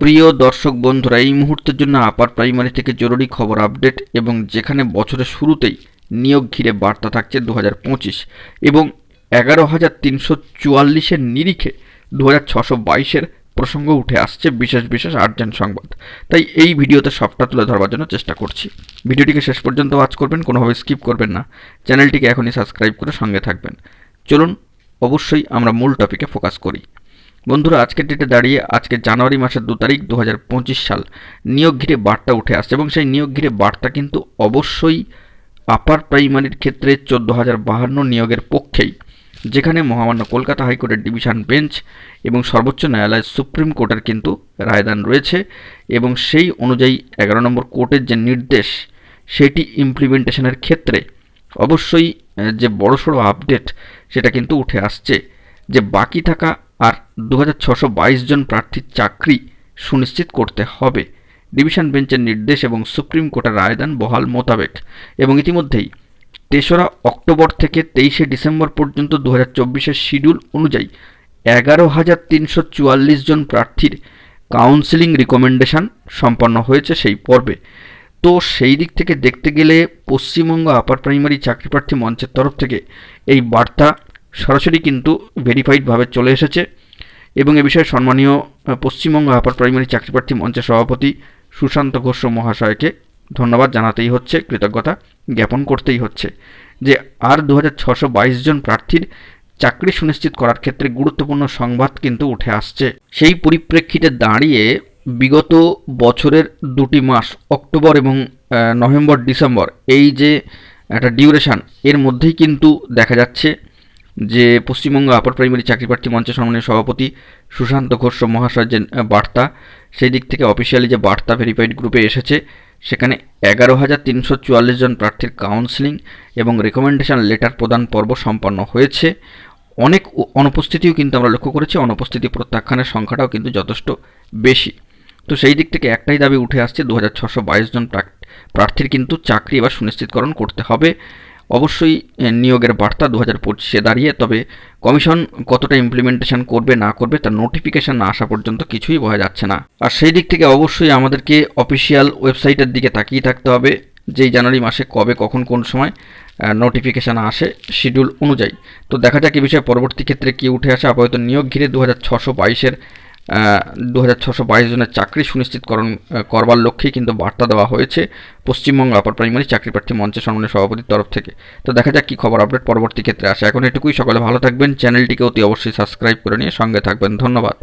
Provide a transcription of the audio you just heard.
প্রিয় দর্শক বন্ধুরা, এই মুহূর্তের জন্য আপার প্রাইমারি থেকে জরুরি খবর আপডেট এবং যেখানে বছরের শুরুতেই নিয়োগ ঘিরে বার্তা থাকছে দু হাজার পঁচিশ এবং এগারো হাজার তিনশো চুয়াল্লিশের নিরিখে দু হাজার ছশো বাইশের প্রসঙ্গ উঠে আসছে বিশেষ বিশেষ আর্জেন্ট সংবাদ। তাই এই ভিডিওতে সবটা তুলে ধরবার জন্য চেষ্টা করছি। ভিডিওটিকে শেষ পর্যন্ত ওয়াচ করবেন, কোনোভাবে স্কিপ করবেন না। চ্যানেলটিকে এখনই সাবস্ক্রাইব করে সঙ্গে থাকবেন। চলুন, অবশ্যই আমরা মূল টপিকে ফোকাস করি। বন্ধুরা, আজকের ডেটে দাঁড়িয়ে আজকে জানুয়ারি মাসের দু তারিখ দু হাজার পঁচিশ সাল নিয়োগ ঘিরে বার্তা উঠে আসছে এবং সেই নিয়োগ ঘিরে বার্তা কিন্তু অবশ্যই আপার প্রাইমারির ক্ষেত্রে চোদ্দ হাজার বাহান্ন নিয়োগের পক্ষেই, যেখানে মহামান্য কলকাতা হাইকোর্টের ডিভিশন বেঞ্চ এবং সর্বোচ্চ ন্যায়ালয় সুপ্রিম কোর্টের কিন্তু রায়দান রয়েছে এবং সেই অনুযায়ী এগারো নম্বর কোর্টের যে নির্দেশ, সেটি ইমপ্লিমেন্টেশনের ক্ষেত্রে অবশ্যই যে বড়সড় আপডেট সেটা কিন্তু উঠে আসছে। যে বাকি থাকা দু জন প্রার্থীর চাকরি সুনিশ্চিত করতে হবে। ডিভিশন বেঞ্চের নির্দেশ এবং সুপ্রিম কোর্টের রায়দান বহাল মোতাবেক। এবং ইতিমধ্যেই তেসরা অক্টোবর থেকে তেইশে ডিসেম্বর পর্যন্ত দু হাজার শিডিউল অনুযায়ী এগারো হাজার তিনশো চুয়াল্লিশ জন প্রার্থীর কাউন্সিলিং রিকমেন্ডেশন সম্পন্ন হয়েছে সেই পর্বে। তো সেই দিক থেকে দেখতে গেলে পশ্চিমবঙ্গ আপার প্রাইমারি চাকরি প্রার্থী মঞ্চের তরফ থেকে এই বার্তা সরাসরি কিন্তু ভেরিফাইডভাবে চলে এসেছে। এবং এ বিষয়ে সম্মানীয় পশ্চিমবঙ্গ আপার প্রাইমারি চাকরি প্রার্থী মঞ্চের সভাপতি সুশান্ত ঘোষ মহাশয়কে ধন্যবাদ জানাতেই হচ্ছে, কৃতজ্ঞতা জ্ঞাপন করতেই হচ্ছে যে আর দু জন প্রার্থীর চাকরি সুনিশ্চিত করার ক্ষেত্রে গুরুত্বপূর্ণ সংবাদ কিন্তু উঠে আসছে। সেই পরিপ্রেক্ষিতে দাঁড়িয়ে বিগত বছরের দুটি মাস, অক্টোবর এবং নভেম্বর, ডিসেম্বর, এই যে একটা ডিউরেশন, এর মধ্যেই কিন্তু দেখা যাচ্ছে যে পশ্চিমবঙ্গ আপার প্রাইমারি চাকরি প্রার্থী মঞ্চের সম্মানীয় সভাপতি সুশান্ত ঘোষ মহাশয়ের যে বার্তা, সেই দিক থেকে অফিসিয়ালি যে বার্তা ভেরিফাইড গ্রুপে এসেছে, সেখানে এগারো হাজার তিনশো চুয়াল্লিশ জন প্রার্থীর কাউন্সিলিং এবং রেকমেন্ডেশন লেটার প্রদান পর্ব সম্পন্ন হয়েছে। অনেক অনুপস্থিতিও কিন্তু আমরা লক্ষ্য করেছি, অনুপস্থিতি প্রত্যাখ্যানের সংখ্যাটাও কিন্তু যথেষ্ট বেশি। তো সেই দিক থেকে একটাই দাবি উঠে আসছে, দু জন প্রার্থীর কিন্তু চাকরি এবার সুনিশ্চিতকরণ করতে হবে। অবশ্যই নিয়োগের বার্তা দু হাজার পঁচিশে দাঁড়িয়ে, তবে কমিশন কতটা ইমপ্লিমেন্টেশন করবে, না করবে, তার নোটিফিকেশন না আসা পর্যন্ত কিছুই বোঝা যাচ্ছে না। আর সেই দিক থেকে অবশ্যই আমাদেরকে অফিসিয়াল ওয়েবসাইটের দিকে তাকিয়ে থাকতে হবে, যেই জানুয়ারি মাসে কবে, কখন, কোন সময় নোটিফিকেশান আসে শিডিউল অনুযায়ী। তো দেখা যাক এই বিষয়ে পরবর্তী ক্ষেত্রে কি উঠে আসে। আপাতত নিয়োগ ঘিরে দু হাজার ছশো বাইশের দু হাজার ছশো বাইশ জনের চাকরি সুনিশ্চিতকরণ করণ করবার লক্ষ্যেই কিন্তু বার্তা দেওয়া হয়েছে পশ্চিমবঙ্গ আপার প্রাইমারি চাকরি প্রার্থী মঞ্চের সম্মানের সভাপতির তরফ থেকে। তো দেখা যাক কী খবর আপডেট পরবর্তী ক্ষেত্রে আসে। এখন এটুকুই, সকলে ভালো থাকবেন। চ্যানেলটিকে অতি অবশ্যই সাবস্ক্রাইব করে নিয়ে সঙ্গে থাকবেন। ধন্যবাদ।